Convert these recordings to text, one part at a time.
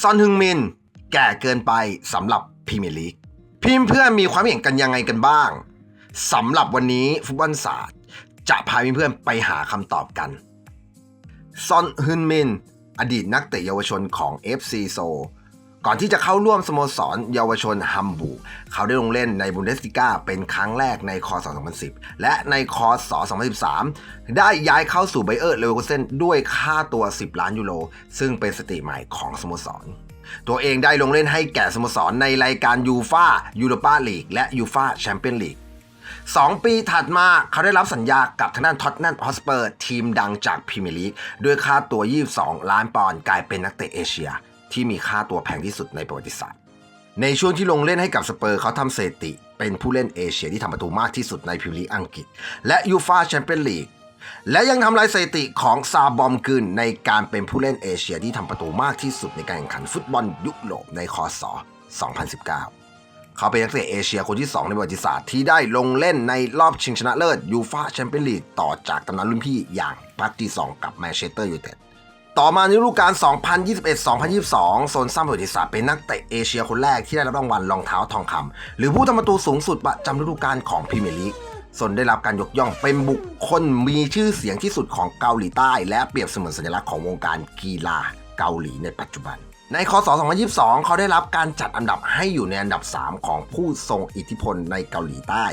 ซอนฮึงมิน แก่เกินไปสำหรับพรีเมียร์ลีกพิมพ์เพื่อนมีความเห็นกันยังไงกันบ้างสำหรับวันนี้ฟุตบอลศาสตร์ จะพาเพื่อนไปหาคำตอบกัน ซอนฮึนมิน อดีตนักเตะเยาวชนของ FC โซ ก่อนที่จะเข้าร่วมสโมสรเยาวชนฮัมบูร์เขาได้ลงเล่นในบุนเดสลิก้าเป็นครั้งแรกในคศ 2010 และในคศ 2013 ได้ย้ายเข้าสู่ไบเออร์เลเวอร์คูเซนด้วยค่าตัว 10 ล้านยูโร ซึ่งเป็นสติใหม่ของสโมสร ตัวเองได้ลงเล่นให้แก่สโมสรในรายการยูฟายูโรปาลีกและยูฟาแชมเปี้ยนลีก2 ปีถัดมาเขาได้รับสัญญากับทางด้านท็อตแนมฮอสเปอร์ทีมดังจากพรีเมียร์ลีกด้วยค่าตัว 22 ล้านปอนด์กลายเป็นนักเตะเอเชีย ที่มีค่าตัวแพงที่สุดในประวัติศาสตร์ ในช่วงที่ลงเล่นให้กับสเปอร์เขาทำสถิติ เป็นผู้เล่นเอเชียที่ทำประตูมากที่สุดในพรีเมียร์ลีอังกฤษ และยูฟาแชมเปี้ยนลีกและยังทำลายสถิติของซาบอมกึนในการเป็นผู้เล่นเอเชียที่ทำประตูมากที่สุดในการแข่งขันฟุตบอลยุโรปในคศ 2019 เขาเป็นนักเตะเอเชียคนที่ 2 ในประวัติศาสตร์ที่ได้ลงเล่นในรอบชิงชนะเลิศยูฟาแชมเปี้ยนลีกต่อจากตำนานรุ่นพี่อย่างปาร์ตีสองกับแมนเชสเตอร์ยูไนเต็ด ต่อมาในฤดูกาล 2021-2022 โซนสร้างประวัติศาสตร์เป็นนักเตะเอเชียคนแรกที่ได้รับรางวัลรองเท้าทองคำหรือผู้ทำประตูสูงสุดประจำฤดูกาลของพรีเมียร์ลีกโซนได้รับการยกย่องเป็นบุคคลมีชื่อเสียงที่สุดของเกาหลีใต้ และเปรียบเสมือนสัญลักษณ์ของวงการกีฬาเกาหลีในปัจจุบัน ในคศ 2022 เขาได้รับการจัดอันดับให้อยู่ในอันดับ 3 ของผู้ทรงอิทธิพลในเกาหลีใต้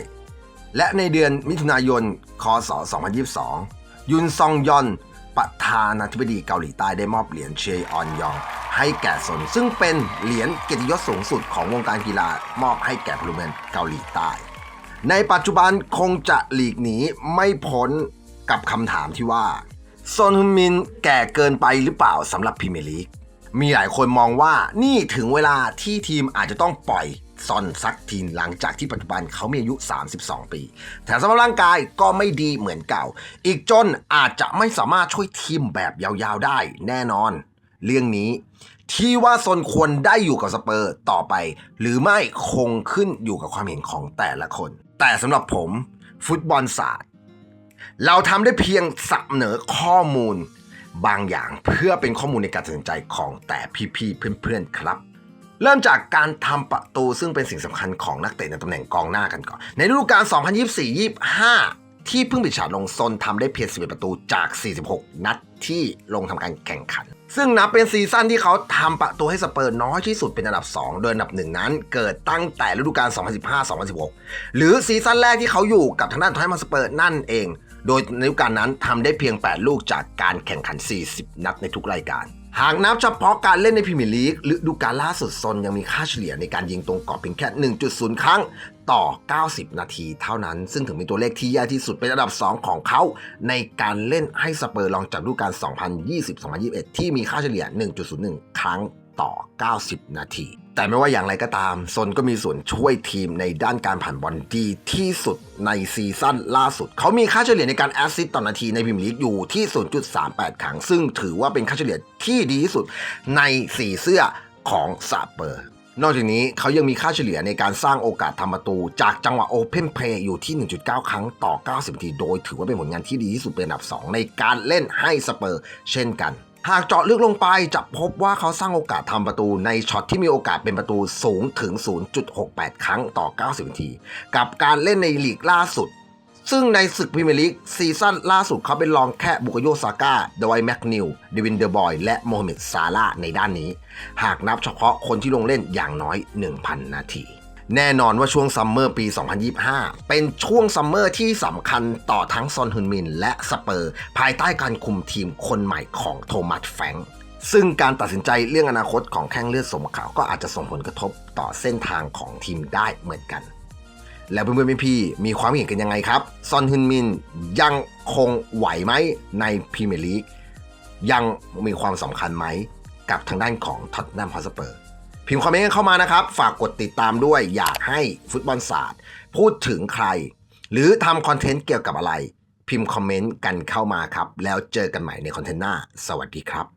และในเดือนมิถุนายน คศ 2022 ยุนซองยอน ประธานาธิบดีเกาหลีใต้ได้มอบเหรียญเชยออนยอง ให้แก่ซนซึ่งเป็นเหรียญเกียรติยศสูงสุดของวงการกีฬามอบให้แก่พลเมืองเกาหลีใต้ ในปัจจุบันคงจะหลีกหนีไม่พ้นกับคำถามที่ว่าซอนฮึนมินแก่เกินไปหรือเปล่าสำหรับพรีเมียร์ลีกมีหลายคนมองว่านี่ถึงเวลาที่ทีมอาจจะต้องปล่อย ซอนซักทีนหลังจากที่ปัจจุบันเขามีอายุ 32 ปี แถมสภาพร่างกายก็ไม่ดีเหมือนเก่า อีกจนอาจจะไม่สามารถช่วยทีมแบบยาวๆได้แน่นอน เรื่องนี้ที่ว่าซนควรได้อยู่กับสเปอร์ต่อไป หรือไม่คงขึ้นอยู่กับความเห็นของแต่ละคน แต่สำหรับผมฟุตบอลศาสตร์ เราทำได้เพียงเนอข้อมูลบางอย่างเพื่อเป็นข้อมูลในการตัดสินใจของแต่พี่ๆเพื่อนๆครับ เริ่มจากการทำประตูซึ่งเป็นสิ่งสำคัญของนักเตะในตำแหน่งกองหน้ากันก่อน ในฤดูกาล 2024-25 ที่เพิ่งปิดฉากลงซนทำได้เพียง11ประตูจาก 46 นัดที่ลงทำการแข่งขัน ซึ่งนับเป็นซีซั่นที่เขาทำประตูให้สเปอร์น้อยที่สุดเป็นอันดับ 2 โดยอันดับหนึ่งนั้น เกิดตั้งแต่ฤดูกาล 2015-2016 หรือซีซั่นแรกที่เขาอยู่กับทางด้านทอยมาสเปอร์นั่นเอง โดยในฤดูกาลนั้นทำได้เพียง 8 ลูกจากการแข่งขัน 40 นัดในทุกรายการ หากนับเฉพาะการเล่นในพรีเมียร์ลีกฤดูกาลล่าสุดซนยังมีค่าเฉลี่ยในการยิงตรงกรอบเพียงแค่ 1.0 ครั้งต่อ 90 นาทีเท่านั้น ซึ่งถือเป็นตัวเลขที่แย่ที่สุดเป็นอันดับ 2 ของเขา ในการเล่นให้สเปอร์ลองจากฤดูกาล 2020-2021 ที่มีค่าเฉลี่ย 1.01 ครั้งต่อ 90 นาที แต่ไม่ว่าอย่างไรก็ตามซนก็มีส่วนช่วยทีมในด้านการผ่านบอลดีที่สุดในซีซั่นล่าสุด เขามีค่าเฉลี่ยในการแอสซิสต์ต่อนาทีในพรีเมียร์ลีกอยู่ที่ 0.38 ครั้ง ซึ่งถือว่าเป็นค่าเฉลี่ยที่ดีที่สุดในสีเสื้อของสเปอร์ นอกจากนี้เขายังมีค่าเฉลี่ยในการสร้างโอกาสทำประตู จากจังหวะโอเพนเพย์อยู่ที่ 1.9 ครั้งต่อ 90 นาที โดยถือว่าเป็นผลงานที่ดีที่สุดเป็นอันดับ 2 ในการเล่นให้สเปอร์ เช่นกัน หากเจาะลึกลงไปจะพบว่าเขาสร้างโอกาสทำประตูในช็อตที่มีโอกาสเป็นประตูสูงถึง 0.68 ครั้งต่อ 90 นาที กับการเล่นในลีกล่าสุด ซึ่งในศึกพรีเมียร์ลีกซีซั่นล่าสุดเขาเป็นรองแค่บุกโยซาก้าดอยแมกนิลเดวินเดอร์บอย และโมฮัมเหม็ดซาลาในด้านนี้ หากนับเฉพาะคนที่ลงเล่นอย่างน้อย 1,000 นาที แน่นอนว่าช่วงซัมเมอร์ปี 2025 เป็นช่วงซัมเมอร์ที่สำคัญต่อทั้งซอนฮึนมินและสเปอร์ ภายใต้การคุมทีมคนใหม่ของโทมัสแฟงซึ่งการตัดสินใจเรื่องอนาคตของแข้งเลือดสมขาวก็อาจจะส่งผลกระทบต่อเส้นทางของทีมได้เหมือนกัน แล้วเพื่อนๆพี่ๆมีความเห็นกันยังไงครับ ซอนฮึนมินยังคงไหวไหมในพรีเมียร์ลีกยังมีความสำคัญไหมกับทางด้านของท็อตแนมฮอสเปอร์ พิมพ์คอมเมนต์กันเข้ามานะครับ ฝากกดติดตามด้วย อยากให้ฟุตบอลศาสตร์ พูดถึงใคร หรือทำคอนเทนต์เกี่ยวกับอะไร พิมพ์คอมเมนต์กันเข้ามาครับ แล้วเจอกันใหม่ในคอนเทนต์หน้า สวัสดีครับ